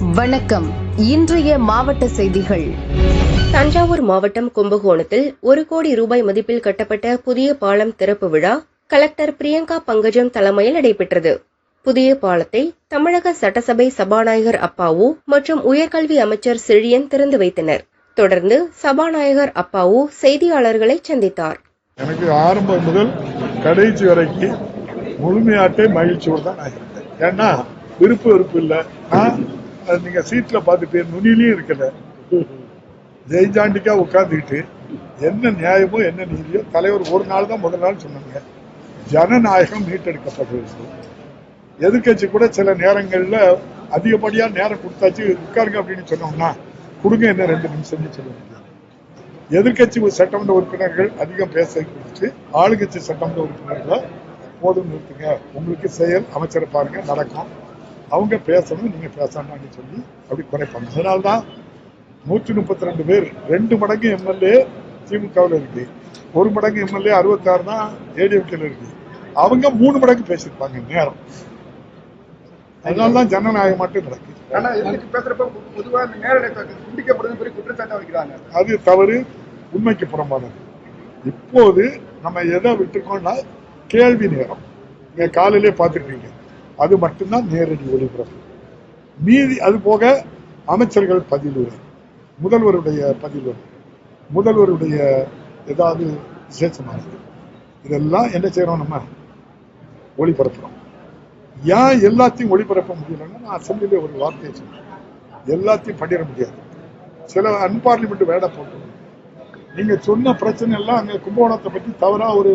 வணக்கம். இன்றைய மாவட்ட செய்திகள். தஞ்சாவூர் மாவட்டம் கும்பகோணத்தில் ஒரு கோடி ரூபாய் மதிப்பில் கட்டப்பட்ட புதிய பாலம் திறப்பு விழா கலெக்டர் பிரியங்கா பங்கஜம் தலைமையில் நடைபெற்றது. புதிய பாலத்தை தமிழக சட்டசபை சபாநாயகர் அப்பாவு மற்றும் உயர்கல்வி அமைச்சர் செழியன் திறந்து வைத்தனர். தொடர்ந்து சபாநாயகர் அப்பாவு செய்தியாளர்களை சந்தித்தார். எனக்கு ஆரம்பம் முதல் கடைசி வரைக்கும் முழுமையாட்டே மகிழ்ச்சியோடு தான் நான் இருந்தேன் ஏன்னா விருப்பு வெறுப்பு இல்லை. நீங்க சீட்ல பாத்துட்டு நுனிலையும் இருக்கல. ஜெய்ஜாண்டிக்கா உட்காந்துக்கிட்டு என்ன நியாயமோ என்ன நீதியோ தலைவர் ஒரு நாள் தான் முதல் நாள் சொன்னாங்க. ஜனநாயகம் மீட்டெடுக்கப்பட்டது எதிர்க்கட்சி கூட சில நேரங்கள்ல அதிகப்படியா நேரம் கொடுத்தாச்சு உட்காருங்க அப்படின்னு சொன்னோம்னா கொடுங்க என்ன ரெண்டு நிமிஷம்னு சொல்லுவாங்க. எதிர்க்கட்சி சட்டமன்ற உறுப்பினர்கள் அதிகம் பேச கொடுத்து ஆளுங்கட்சி சட்டமன்ற உறுப்பினர்களை போதும் நிறுத்துங்க. உங்களுக்கு செயல் அமைச்சரை பாருங்க நடக்கும். அவங்க பேசணும் நீங்க பேசணும்னு சொல்லி அப்படி குறைப்பாங்க. அதனால்தான் நூற்றி முப்பத்தி ரெண்டு பேர் ரெண்டு மடங்கு எம்எல்ஏ திமுகவில் இருக்கு. ஒரு மடங்கு எம்எல்ஏ அறுபத்தாறு தான் ஏடிஎம்கேல இருக்கு. அவங்க மூணு மடங்கு பேசியிருப்பாங்க நேரம். அதனால்தான் ஜனநாயகம் மட்டும் நடக்குது. அது தவறு உண்மைக்கு புறம்பானது. இப்போது நம்ம எதை விட்டுருக்கோம்னா கேள்வி நேரம். நீங்க காலையிலே பார்த்துருக்கீங்க. அது மட்டும்தான் நேரடி ஒளிபரப்பு. மீதி அது போக அமைச்சர்கள் பதிலுரை முதல்வருடைய பதிலுரை முதல்வருடைய ஏதாவது விசேஷமானது. இதெல்லாம் என்ன செய்கிறோம் நம்ம? ஒளிபரப்புறோம். ஏன் எல்லாத்தையும் ஒளிபரப்ப முடியலன்னா நான் அசம்பிளியில் ஒரு வார்த்தையை சொன்னேன். எல்லாத்தையும் பண்ணிட முடியாது. சில அன்பார்லிமெண்ட் வேலை போட்டு நீங்க சொன்ன பிரச்சனை எல்லாம் அங்கே கும்பகோணத்தை பற்றி தவறா ஒரு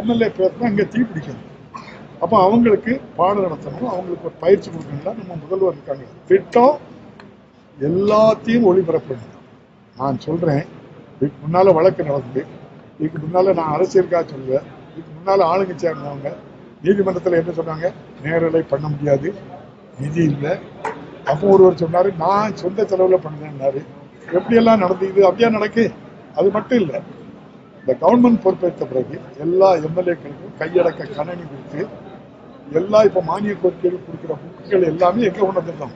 எம்எல்ஏ பேசுனா இங்கே தீ பிடிக்கணும் அப்ப அவங்களுக்கு பாடம் நடத்தணும் அவங்களுக்கு ஒரு பயிற்சி கொடுக்கணும்னா நம்ம முதல்வர் இருக்காங்க. திட்டம் எல்லாத்தையும் ஒளிபரப்பணும். நான் சொல்றேன் இதுக்கு முன்னால வழக்கு நடந்தது இதுக்கு முன்னால நான் அரசியலுக்காக சொல்லுவேன் இதுக்கு முன்னால ஆளுங்க இருந்தவங்க நீதிமன்றத்துல என்ன சொன்னாங்க? நேரலை பண்ண முடியாது. நிதி இல்லை. அப்போ ஒருவர் சொன்னாரு நான் சொந்த செலவுல பண்ணுறேன்னாரு எப்படியெல்லாம் நடந்தது? அப்படியா நடக்கு? அது மட்டும் இல்லை. இந்த கவர்மெண்ட் பொறுப்பேற்ற பிறகு எல்லா எம்எல்ஏக்களுக்கும் கையடக்க கணனி கொடுத்து எல்லா இப்ப மானிய கோரிக்கைகள் கொடுக்கிற புக்குகள் எல்லாமே எங்க கொண்டு வந்திருந்தோம்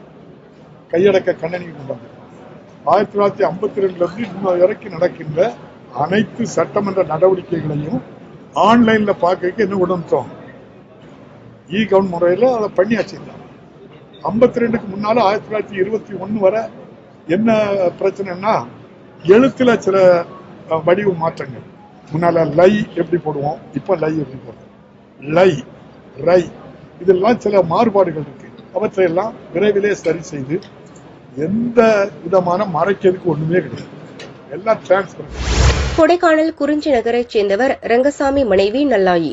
கையடக்க கண்ணனி கொண்டு வந்திருக்கோம் ஆயிரத்தி தொள்ளாயிரத்தி ஐம்பத்தி ரெண்டுல இருந்து இன்னும் வரைக்கும் நடக்கின்ற அனைத்து சட்டமன்ற நடவடிக்கைகளையும் ஆன்லைன்ல பார்க்கறதுக்கு என்ன கொண்டு வந்துட்டோம்? இ கவுன் முறையில அதை பண்ணியாச்சு ஐம்பத்தி ரெண்டுக்கு முன்னால ஆயிரத்தி தொள்ளாயிரத்தி இருபத்தி ஒன்று வரை என்ன பிரச்சனைன்னா எழுத்துல சில வடிவ மாற்றங்கள். முன்னால லை எப்படி போடுவோம் இப்ப லை எப்படி போடுவோம் லை. ரை. இதெல்லாம் சில மாறுபாடுகள் இருக்கு. அவற்றையெல்லாம் விரைவிலே சரி செய்து எந்த விதமான மறைக்கிறதுக்கு ஒண்ணுமே கிடையாது. எல்லாம் டிரான்ஸ்பர் கொடைக்கானல் குறிஞ்சி நகரைச் சேர்ந்தவர் ரங்கசாமி மனைவி நல்லாயி.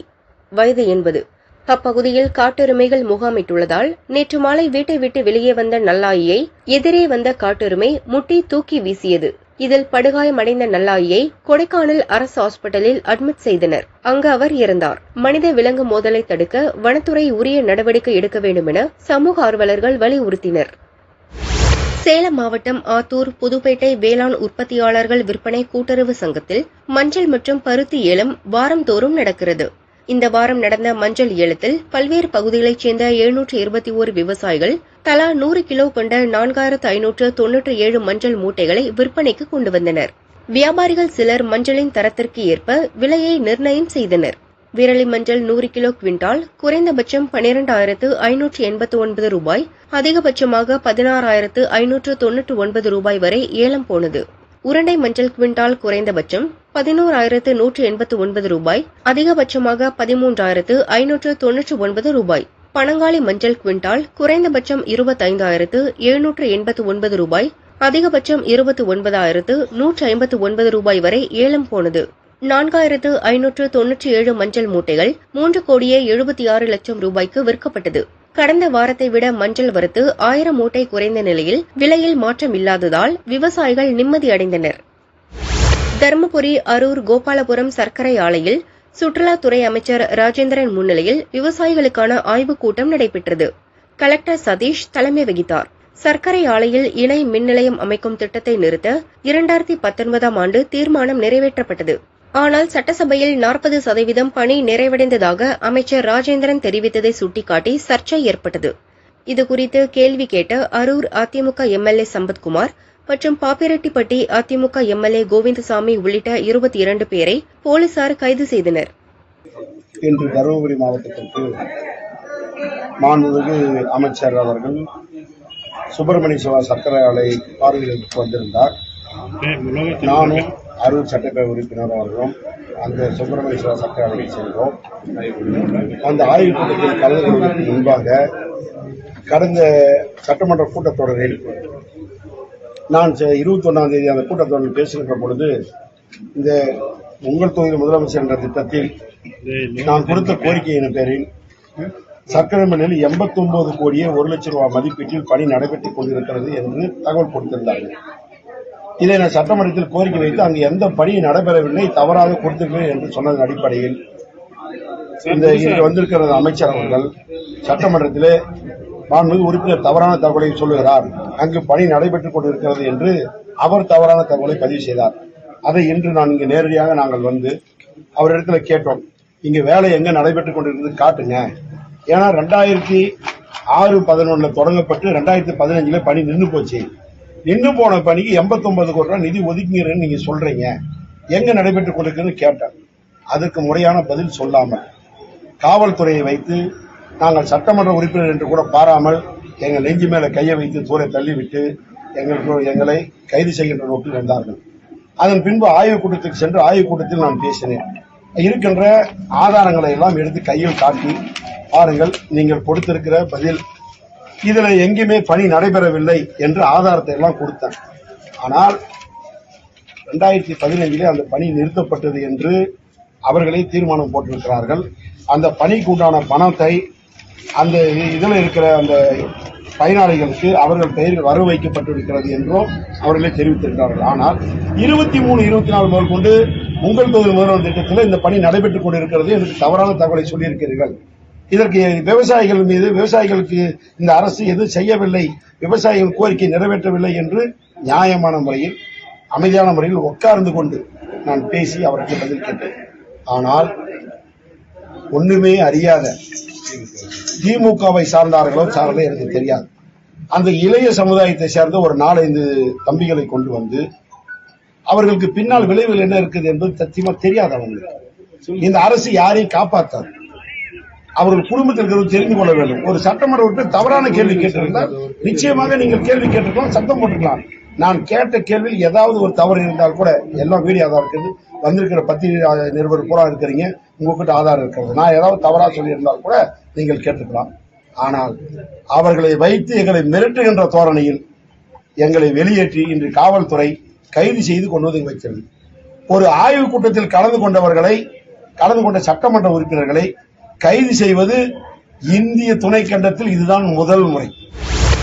வயது எண்பது. அப்பகுதியில் காட்டெருமைகள் முகாமிட்டுள்ளதால் நேற்று மாலை வீட்டை விட்டு வெளியே வந்த நல்லாயியை எதிரே வந்த காட்டெருமை முட்டி தூக்கி வீசியது. இதில் படுகாயமடைந்த நல்லாயியை கொடைக்கானல் அரசு ஹாஸ்பிட்டலில் அட்மிட் செய்தனர். அங்கு அவர் இறந்தார் மனித விலங்கு மோதலை தடுக்க வனத்துறை உரிய நடவடிக்கை எடுக்க வேண்டும் என சமூக ஆர்வலர்கள் வலியுறுத்தினர். சேலம் மாவட்டம் ஆத்தூர் புதுப்பேட்டை வேளாண் உற்பத்தியாளர்கள் விற்பனை கூட்டுறவு சங்கத்தில் மஞ்சள் மற்றும் பருத்தி ஏலம் வாரந்தோறும் நடக்கிறது. இந்த வாரம் நடந்த மஞ்சள் ஏலத்தில் பல்வேறு பகுதிகளைச் சேர்ந்த எழுநூற்று இருபத்தி ஓரு விவசாயிகள் தலா நூறு கிலோ கொண்ட நான்காயிரத்து ஐநூற்று தொன்னூற்று ஏழு மஞ்சள் மூட்டைகளை விற்பனைக்கு கொண்டு வந்தனர். வியாபாரிகள் சிலர் மஞ்சளின் தரத்திற்கு ஏற்ப விலையை நிர்ணயம் செய்தனர். விரலி மஞ்சள் நூறு கிலோ குவிண்டால் குறைந்தபட்சம் பனிரெண்டாயிரத்து ஐநூற்று எண்பத்து ஒன்பது ரூபாய் அதிகபட்சமாக பதினாறாயிரத்து ஐநூற்று தொன்னூற்று ஒன்பது ரூபாய் வரை ஏலம் போனது. உருண்டை மஞ்சள் குவிண்டால் குறைந்தபட்சம் பதினோராயிரத்து நூற்று எண்பத்து ஒன்பது ரூபாய் அதிகபட்சமாக பதிமூன்றாயிரத்து ஐநூற்று தொன்னூற்று ஒன்பது ரூபாய். பனங்காளி மஞ்சள் குவிண்டால் குறைந்தபட்சம் இருபத்தைந்தாயிரத்து எழுநூற்று எண்பத்து ஒன்பது ரூபாய் அதிகபட்சம் இருபத்து ஒன்பதாயிரத்து நூற்று ஐம்பத்து ஒன்பது ரூபாய் வரை ஏலம் போனது. நான்காயிரத்து ஐநூற்று தொன்னூற்றி ஏழு மஞ்சள் மூட்டைகள் மூன்று கோடியே எழுபத்தி ஆறு லட்சம் ரூபாய்க்கு விற்கப்பட்டது. கடந்த வாரத்தை விட மஞ்சள் வரத்து ஆயிரம் மூட்டை குறைந்த நிலையில் விலையில் மாற்றம் இல்லாததால் விவசாயிகள் நிம்மதியடைந்தனர் தருமபுரி அரூர் கோபாலபுரம் சர்க்கரை ஆலையில் சுற்றுலாத்துறை அமைச்சர் ராஜேந்திரன் முன்னிலையில் விவசாயிகளுக்கான ஆய்வுக் கூட்டம் நடைபெற்றது. கலெக்டர் சதீஷ் தலைமை வகித்தார். சர்க்கரை ஆலையில் இணை மின் நிலையம் அமைக்கும் திட்டத்தை நிறுத்த இரண்டாயிரத்தி பத்தொன்பதாம் ஆண்டு தீர்மானம் நிறைவேற்றப்பட்டது. ஆனால் சட்டசபையில் நாற்பது சதவீதம் பணி நிறைவடைந்ததாக அமைச்சர் ராஜேந்திரன் தெரிவித்ததை சுட்டிக்காட்டி சர்ச்சை ஏற்பட்டது. இதுகுறித்து கேள்வி கேட்ட அரூர் அதிமுக எம்எல்ஏ சம்பத்குமார் மற்றும் பாப்பிரெட்டிப்பட்டி அதிமுக எம்எல்ஏ கோவிந்தசாமி உள்ளிட்ட இருபத்தி இரண்டு பேரை போலீசார் கைது செய்தனர். இன்று தருமபுரி மாவட்டத்திற்கு மாண்புமிகு அமைச்சர் அவர்கள் சுப்பிரமணிய சிவா சர்க்கரை ஆலை பார்வையிட்டு வந்திருந்தார். நானும் அரூர் சட்டப்பேரவை உறுப்பினர் அவர்களும் அந்த சுப்பிரமணிய சட்ட ஆலைக்கு சென்றோம். அந்த ஆய்வுக் கூட்டத்தில் கலந்து கொள்வதற்கு முன்பாக கடந்த சட்டமன்ற கூட்டத்தொடரில் நான் இருபத்தி ஒன்றாம் தேதி அந்த கூட்டத்தொடரில் பேசுகின்ற பொழுது இந்த உங்கள் தொகுதி முதலமைச்சர் என்ற திட்டத்தில் நான் கொடுத்த கோரிக்கையின் பேரில் சர்க்கரை மில்லில் எண்பத்தி ஒன்பது கோடியே ஒரு லட்சம் ரூபாய் மதிப்பீட்டில் பணி நடைபெற்றுக் கொண்டிருக்கிறது என்று தகவல் கொடுத்திருந்தார்கள். இதை நான் சட்டமன்றத்தில் கோரிக்கை வைத்து அங்கு எந்த பணியும் நடைபெறவில்லை தவறாக கொடுத்திருக்கிறேன் என்று சொன்னதன் அடிப்படையில் இந்த இங்கு வந்திருக்கிற அமைச்சர் அவர்கள். சட்டமன்றத்திலே மாண்புமிகு உறுப்பினர் தவறான தகவலை சொல்லுகிறார். அங்கு பணி நடைபெற்றுக் கொண்டிருக்கிறது என்று அவர் தவறான தகவலை பதிவு செய்தார். அதை இன்று நான் இங்கு நேரடியாக நாங்கள் வந்து அவரிடத்துல கேட்டோம். இங்கு வேலை எங்க நடைபெற்றுக் கொண்டிருக்கிறது காட்டுங்க. ஏன்னா ரெண்டாயிரத்தி ஆறு பதினொன்னுல தொடங்கப்பட்டு ரெண்டாயிரத்தி பதினஞ்சுல பணி நின்று போச்சு. நின்று போன பணிக்கு எண்பத்தொன்பது கோடி ரூபாய் நிதி ஒதுக்கீங்கன்னு நீங்க சொல்றீங்க. எங்க நடைபெற்றுக் கொண்டிருக்குன்னு கேட்டேன். அதற்கு முறையான பதில் சொல்லாமல் காவல்துறையை வைத்து நாங்கள் சட்டமன்ற உறுப்பினர் என்று கூட பாராமல் எங்கள் நெஞ்சு மேல கையை வைத்து தூரை தள்ளிவிட்டு எங்களுக்கு எங்களை கைது செய்கின்ற நோக்கில் வந்தார்கள். அதன் பின்பு ஆய்வுக் கூட்டத்துக்கு சென்று ஆய்வுக் கூட்டத்தில் நான் பேசினேன். இருக்கின்ற ஆதாரங்களை எல்லாம் எடுத்து கையில் காட்டி பாருங்கள் நீங்கள் கொடுத்திருக்கிற பதில் இதுல எங்கேயுமே பணி நடைபெறவில்லை என்று ஆதாரத்தை எல்லாம் கொடுத்தேன். ஆனால் ரெண்டாயிரத்தி பதினைஞ்சிலே அந்த பணி நிறுத்தப்பட்டது என்று அவர்களே தீர்மானம் போட்டிருக்கிறார்கள். அந்த பணிக்கு உண்டான பணத்தை அந்த இதில் இருக்கிற அந்த பயனாளிகளுக்கு அவர்கள் பெயரில் வர வைக்கப்பட்டிருக்கிறது என்றும் அவர்களே தெரிவித்திருக்கிறார்கள். ஆனால் இருபத்தி மூணு இருபத்தி நாலு முதல் கொண்டு உங்கள் தொகுதி முதல்வர் திட்டத்தில் இந்த பணி நடைபெற்றுக் கொண்டிருக்கிறது எனக்கு தவறான தகவலை சொல்லியிருக்கிறீர்கள். இதற்கு விவசாயிகள் மீது விவசாயிகளுக்கு இந்த அரசு எதுவும் செய்யவில்லை விவசாயிகள் கோரிக்கை நிறைவேற்றவில்லை என்று நியாயமான முறையில் அமைதியான முறையில் உட்கார்ந்து கொண்டு நான் பேசி அவருக்கு பதில் கேட்டேன். ஆனால் ஒண்ணுமே அறியாத திமுகவை சார்ந்தார்களோ சார்ந்தோ எனக்கு தெரியாது. அந்த இளைய சமுதாயத்தை சேர்ந்த ஒரு நாலஞ்சு தம்பிகளை கொண்டு வந்து அவர்களுக்கு பின்னால் விளைவுகள் என்ன இருக்குது என்பது சத்தியமா தெரியாது அவங்களுக்கு. இந்த அரசு யாரையும் காப்பாற்றாது அவர்கள் குடும்பத்தில் இருக்கிறது தெரிந்து கொள்ள வேண்டும். ஒரு சட்டமன்ற உறுப்பினர் தவறான கேள்வி கேட்டிருந்தால் நிச்சயமாக நீங்கள் கேள்வி கேட்டிருக்கலாம் சத்தம் போட்டிருக்கலாம் நான் கேட்ட கேள்வியில் ஏதாவது ஒரு தவறு இருந்தால் கூட எல்லாம் வீடியோ ஆதாரம் இருக்குது. வந்திருக்கிற பத்திரிகை நிருபர் பூரா இருக்கிறீங்க. உங்ககிட்ட ஆதாரம் இருக்கிறது. நான் ஏதாவது தவறாக சொல்லியிருந்தால் கூட நீங்கள் கேட்டுக்கலாம். ஆனால் அவர்களை வைத்து எங்களை மிரட்டுகின்ற தோரணையில் எங்களை வெளியேற்றி இன்று காவல்துறை கைது செய்து கொண்டு வந்து வைக்கிறது. ஒரு ஆய்வுக் கூட்டத்தில் கலந்து கொண்டவர்களை கலந்து கொண்ட சட்டமன்ற உறுப்பினர்களை கைது செய்வது இந்திய துணைக்கண்டத்தில் இதுதான் முதல் முறை.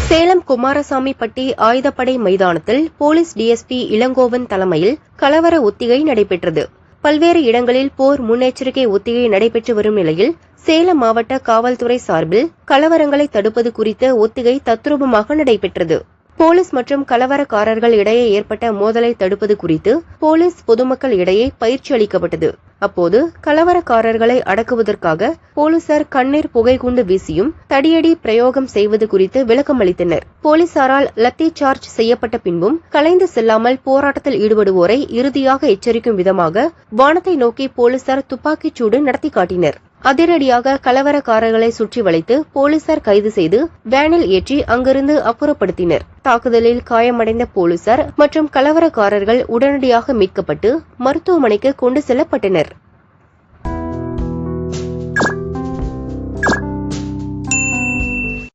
சேலம் குமாரசாமிப்பட்டி ஆயுதப்படை மைதானத்தில் போலீஸ் டிஎஸ்பி இளங்கோவன் தலைமையில் கலவர ஒத்திகை நடைபெற்றது. பல்வேறு இடங்களில் போர் முன்னெச்சரிக்கை ஒத்திகை நடைபெற்று வரும் நிலையில் சேலம் மாவட்ட காவல்துறை சார்பில் கலவரங்களை தடுப்பது குறித்த ஒத்திகை தத்ரூபமாக நடைபெற்றது. போலீஸ் மற்றும் கலவரக்காரர்கள் இடையே ஏற்பட்ட மோதலை தடுப்பது குறித்து போலீஸ் பொதுமக்கள் இடையே பயிற்சி அளிக்கப்பட்டது. அப்போது கலவரக்காரர்களை அடக்குவதற்காக போலீசார் கண்ணீர் புகைகுண்டு வீசியும் தடியடி பிரயோகம் செய்வது குறித்து விளக்கம் அளித்தனர். போலீசாரால் லத்தி சார்ஜ் செய்யப்பட்ட பின்பும் கலைந்து செல்லாமல் போராட்டத்தில் ஈடுபடுவோரை இறுதியாக எச்சரிக்கும் விதமாக வானத்தை நோக்கி போலீசார் துப்பாக்கிச் சூடு நடத்தி காட்டினர். அதிரடியாக கலவரக்காரர்களை சுற்றி வளைத்து போலீசார் கைது செய்து வேனில் ஏற்றி அங்கிருந்து அப்புறப்படுத்தினர். தாக்குதலில் காயமடைந்த போலீசார் மற்றும் கலவரக்காரர்கள் உடனடியாக மீட்கப்பட்டு மருத்துவமனைக்கு கொண்டு செல்லப்பட்டனர்.